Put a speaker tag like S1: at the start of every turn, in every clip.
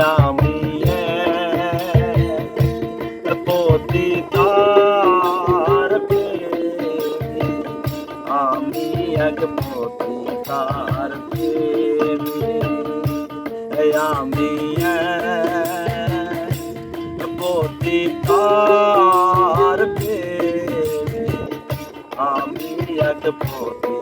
S1: আমি পতি তার প্রেমী। আমি এক পতি তার প্রেমী আমি পতি তার প্রেমী। আমি এক পতি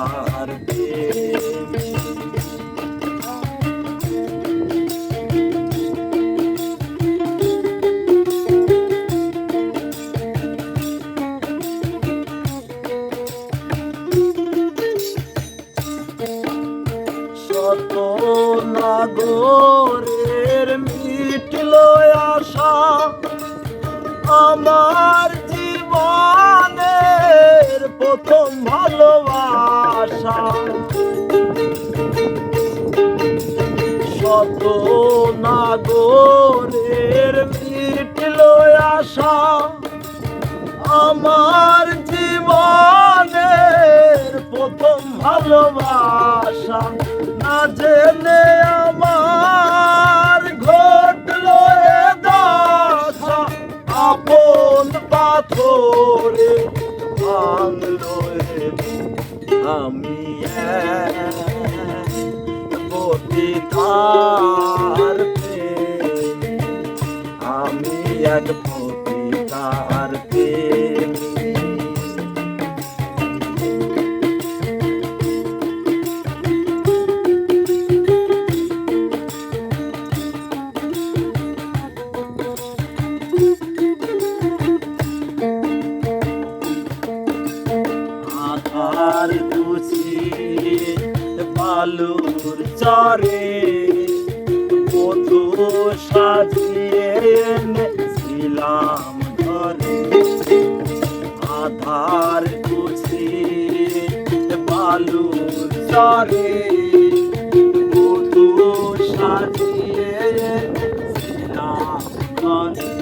S1: তার শত নাগরের মিটল আশা আমার জীবনের প্রথম ভালোবাসা আমার জীবনের প্রথম ভালোবাসা। না জেনে আমার ঘটল আপন পাথরে ভাঙলো আমি পতিতার বালুর চরে মধু সাজিয়ে এনেছিলাম ঘরে। আধার খুশি বালুর চরে মধু সাজিয়ে এনেছিলাম ঘরে।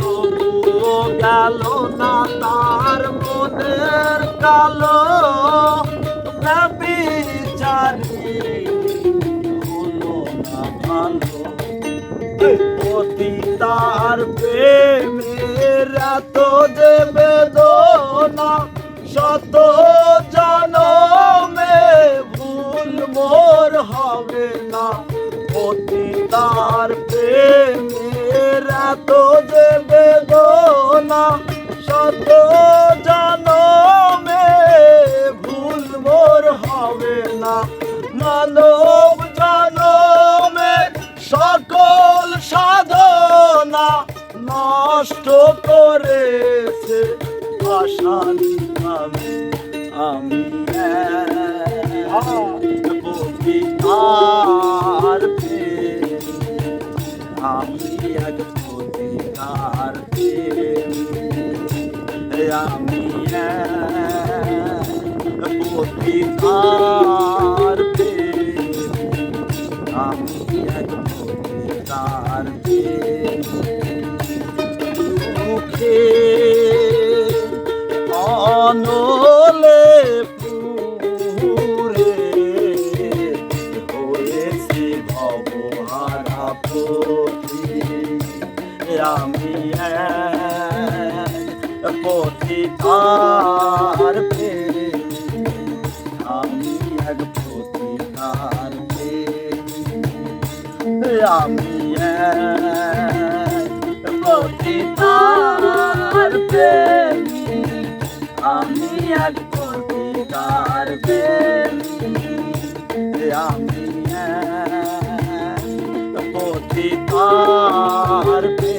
S1: তবুও গেল না তার মনের কালো এত যে বেদনা শত জনমে ভুল মোর হবে না। অতি তার প্রেমের এত নষ্ট করেছে আশানি আমি আমি আর আমি এক পতিতার আমি পতিতার আমি পতি আমি পতিতার প্রেমী আমি এক পতিতার প্রেমী আমি পতিতার প্রেমী আমি এক পতিতার প্রেমী আমি প্রেমী